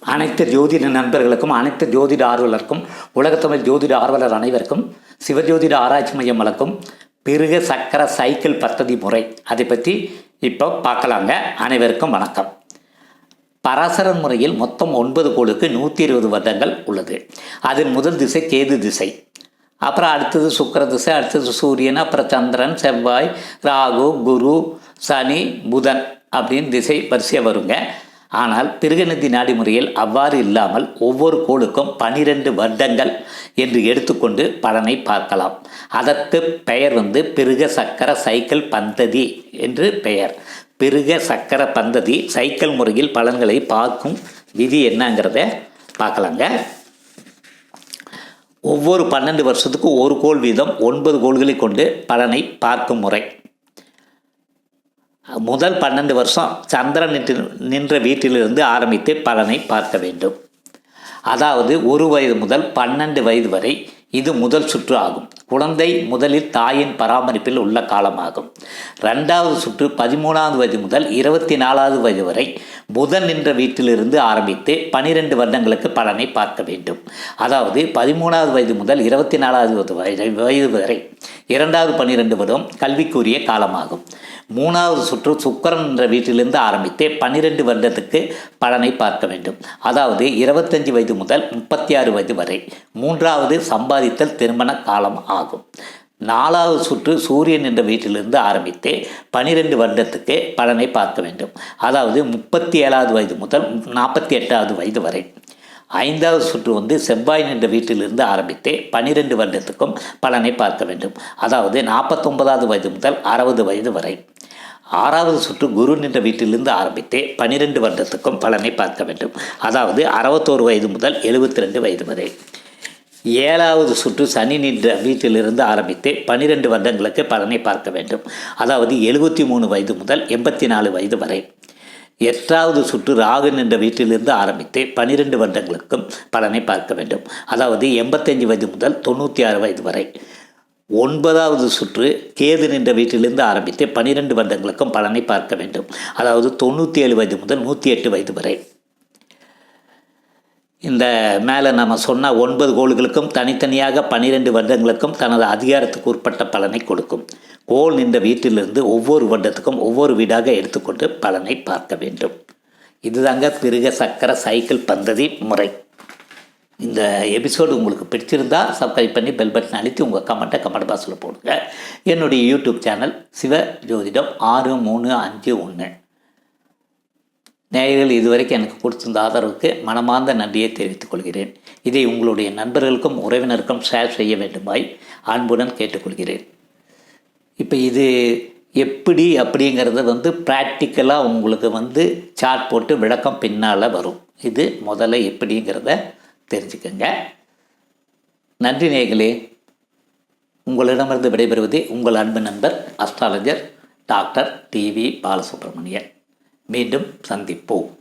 அனைத்து ஜோதிட நண்பர்களுக்கும் அனைத்து ஜோதிட ஆர்வலருக்கும் உலகத்தமிழ் ஜோதிட ஆர்வலர் அனைவருக்கும் சிவஜோதிட ஆராய்ச்சி மையம் வழக்கும் பிருக சக்கர சைக்கிள் பத்ததி முறை. அதை பற்றி இப்போ பார்க்கலாங்க. அனைவருக்கும் வணக்கம். பராசரன் முறையில் மொத்தம் ஒன்பது கோளுக்கு நூற்றி இருபது வருடங்கள் உள்ளது. அதில் முதல் திசை கேது திசை. அப்புறம் அடுத்தது சுக்கிர திசை அடுத்தது சூரியன் அப்புறம் சந்திரன் செவ்வாய் ராகு குரு சனி புதன் அப்படின்னு திசை வரிசையாக வருங்க. ஆனால் பிருகநதி நாடி முறையில் அவ்வாறு இல்லாமல் ஒவ்வொரு கோளுக்கும் பனிரெண்டு வருடங்கள் என்று எடுத்துக்கொண்டு பலனை பார்க்கலாம். அதற்கு பெயர் வந்து பிருக சக்கர சைக்கிள் பந்ததி என்று பெயர். பிருக சக்கர பந்ததி சைக்கிள் முறையில் பலன்களை பார்க்கும் விதி என்னங்கிறத பார்க்கலாங்க. ஒவ்வொரு பன்னெண்டு வருஷத்துக்கும் ஒரு கோள் வீதம் ஒன்பது கோள்களை கொண்டு பலனை பார்க்கும் முறை. முதல் பன்னெண்டு வருஷம் சந்திரன் நின்று நின்ற வீட்டிலிருந்து ஆரம்பித்து பலனை பார்க்க வேண்டும். அதாவது ஒரு வயது முதல் பன்னெண்டு வயது வரை இது முதல் சுற்று ஆகும். குழந்தை முதலில் தாயின் பராமரிப்பில் உள்ள காலமாகும். ரெண்டாவது சுற்று பதிமூணாவது வயது முதல் இருபத்தி நாலாவது வயது வரை புதன் நின்ற வீட்டிலிருந்து ஆரம்பித்து பனிரெண்டு வருடங்களுக்கு பலனை பார்க்க வேண்டும். அதாவது பதிமூணாவது வயது முதல் இருபத்தி நாலாவது வயது வயது வரை இரண்டாவது பன்னிரெண்டு வருடம் கல்விக்குரிய காலமாகும். மூணாவது சுற்று சுக்கரன் என்ற வீட்டிலிருந்து ஆரம்பித்தே பன்னிரெண்டு வருடத்துக்கு பலனை பார்க்க வேண்டும். அதாவது இருபத்தஞ்சு வயது முதல் முப்பத்தி ஆறு வயது வரை. மூன்றாவது சம்பாதித்தல் திருமண காலம் ஆகும். நாலாவது சுற்று சூரியன் என்ற வீட்டிலிருந்து ஆரம்பித்து பனிரெண்டு வருடத்துக்கு பலனை பார்க்க வேண்டும். அதாவது முப்பத்தி ஏழாவது வயது முதல் நாற்பத்தி எட்டாவது வயது வரை. ஐந்தாவது சுற்று வந்து செவ்வாய் என்ற வீட்டிலிருந்து ஆரம்பித்து பனிரெண்டு வருடத்துக்கும் பலனை பார்க்க வேண்டும். அதாவது நாற்பத்தொன்பதாவது வயது முதல் அறுபது வயது வரை. ஆறாவது சுற்று குரு நின்ற வீட்டிலிருந்து ஆரம்பித்தே பனிரெண்டு வருடத்துக்கும் பலனை பார்க்க வேண்டும். அதாவது அறுபத்தோரு வயது முதல் எழுபத்தி ரெண்டு வயது வரை. ஏழாவது சுற்று சனி நின்ற வீட்டிலிருந்து ஆரம்பித்து பனிரெண்டு வருடங்களுக்கு பலனை பார்க்க வேண்டும். அதாவது எழுபத்தி மூணு வயது முதல் எண்பத்தி நாலு வயது வரை. எட்டாவது சுற்று ராகு நின்ற வீட்டிலிருந்து ஆரம்பித்து பனிரெண்டு வருடங்களுக்கும் பலனை பார்க்க வேண்டும். அதாவது எண்பத்தஞ்சு வயது முதல் தொண்ணூற்றி ஆறு வயது வரை. ஒன்பதாவது சுற்று கேது நின்ற வீட்டிலிருந்து ஆரம்பித்து பனிரெண்டு வருடங்களுக்கும் பலனை பார்க்க வேண்டும். அதாவது தொண்ணூற்றி ஏழு வயது முதல் நூற்றி எட்டு வயது வரை. இந்த மேலே நம்ம சொன்ன ஒன்பது கோள்களுக்கும் தனித்தனியாக பன்னிரெண்டு வருடங்களுக்கும் தனது அதிகாரத்துக்கு உட்பட்ட பலனை கொடுக்கும். கோள் நின்ற வீட்டிலிருந்து ஒவ்வொரு வருடத்துக்கும் ஒவ்வொரு வீடாக எடுத்துக்கொண்டு பலனை பார்க்க வேண்டும். இதுதாங்க பிருக சக்கர சைக்கிள் பந்ததி முறை. இந்த எபிசோடு உங்களுக்கு பிடிச்சிருந்தா சப்ஸ்கிரைப் பண்ணி பெல் பட்டன் அழுத்தி உங்கள் கமெண்ட்டை கமெண்ட் பாக்ஸில் போடுங்க. என்னுடைய யூடியூப் சேனல் சிவ ஜோதிடம் ஆறு மூணு அஞ்சு ஒன்று நேயர்கள் இதுவரைக்கும் எனக்கு கொடுத்திருந்த ஆதரவுக்கு மனமார்ந்த நன்றியை தெரிவித்துக் கொள்கிறேன். இதை உங்களுடைய நண்பர்களுக்கும் உறவினருக்கும் ஷேர் செய்ய வேண்டுமாய் அன்புடன் கேட்டுக்கொள்கிறேன். இப்போ இது எப்படி அப்படிங்கிறத வந்து ப்ராக்டிக்கலாக உங்களுக்கு வந்து சார்ட் போட்டு விளக்கம் பின்னால் வரும். இது முதல்ல எப்படிங்கிறத தெரிஞ்சுக்கங்க. நன்றி நேகலே உங்களிடமிருந்து விடைபெறுவது உங்கள் அன்பு நண்பர் அஸ்ட்ராலஜர் டாக்டர் டிவி பாலசுப்ரமணியன். மீண்டும் சந்திப்போம்.